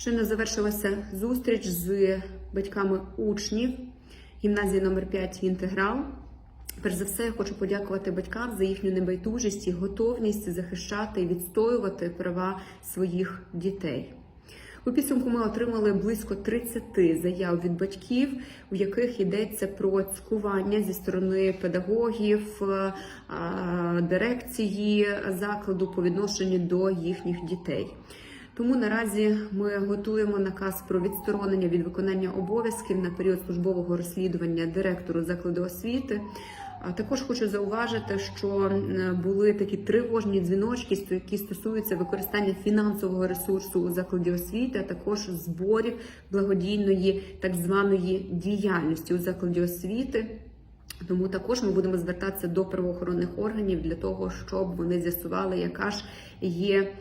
Щойно завершилася зустріч з батьками учнів гімназії номер 5 Інтеграл. Перш за все, я хочу подякувати батькам за їхню небайдужість і готовність захищати і відстоювати права своїх дітей. У підсумку ми отримали близько 30 заяв від батьків, у яких йдеться про цькування зі сторони педагогів, е, дирекції закладу по відношенню до їхніх дітей. Тому наразі ми готуємо наказ про відсторонення від виконання обов'язків на період службового розслідування директору закладу освіти. А також хочу зауважити, що були такі тривожні дзвіночки, які стосуються використання фінансового ресурсу у закладі освіти, а також зборів благодійної так званої діяльності у закладі освіти. Тому також ми будемо звертатися до правоохоронних органів для того, щоб вони з'ясували, яка ж є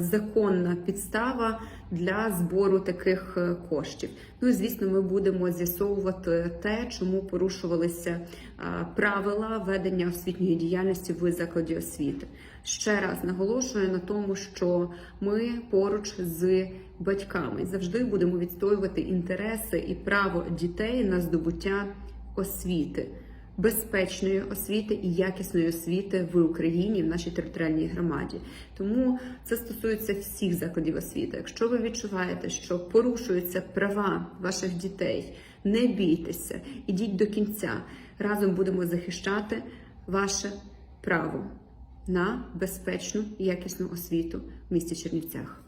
законна підстава для збору таких е, коштів. Ну і звісно, ми будемо з'ясовувати те, чому порушувалися е, правила ведення освітньої діяльності в закладі освіти. Ще раз наголошую на тому, що ми поруч з батьками завжди будемо відстоювати інтереси і право дітей на здобуття освіти, безпечної освіти і якісної освіти в Україні в нашій територіальній громаді. Тому це стосується всіх закладів освіти. Якщо ви відчуваєте, що порушуються права ваших дітей, не бійтеся, ідіть до кінця. Разом будемо захищати ваше право на безпечну і якісну освіту в місті Чернівцях.